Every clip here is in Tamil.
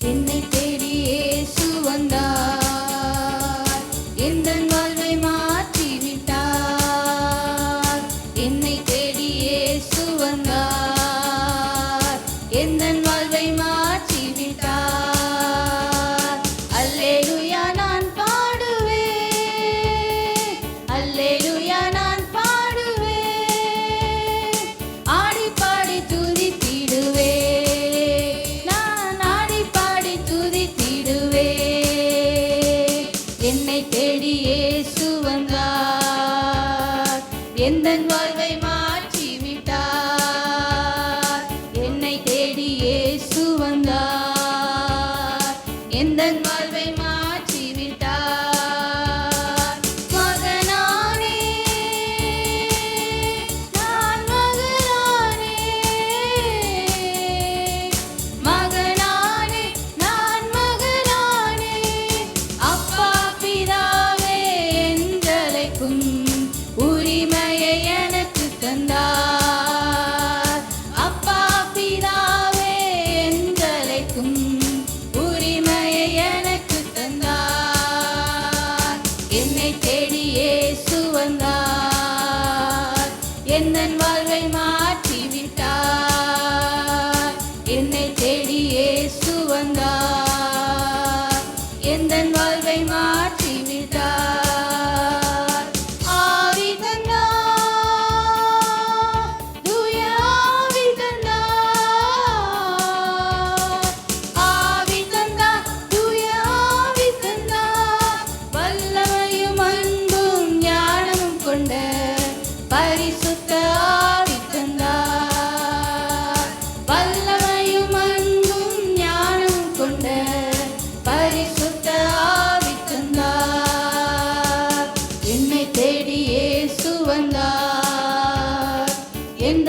என்னை தேடி ஏசு வந்தார். எந்த வாழ்வை மாற்றி விட்டார் என்னை தேடி ஏசு வந்தார். எந்த வாழ்வை மாற்றி விட்டார் அல்லேலுயா நான் பாடுவேன். அல்லேலு べます。God.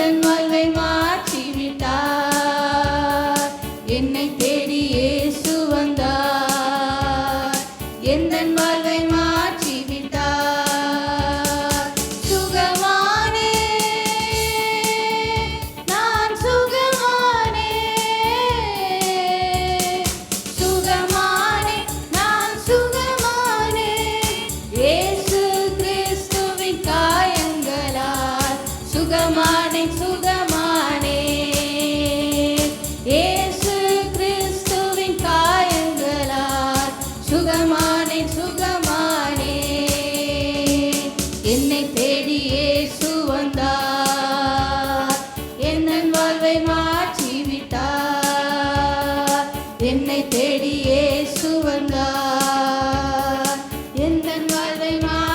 எந்தன் வாழ்வை மாற்றிவிட்டார். என்னை தேடி ஏசு வந்தார். எந்தன் வாழ்வை மாற்றிவிட்டார்? சுகமானே நான் சுகமானே. சுகமானே நான் சுகமானே. ஏசு கிறிஸ்துவின் காயங்களால் சுகமா and why they might.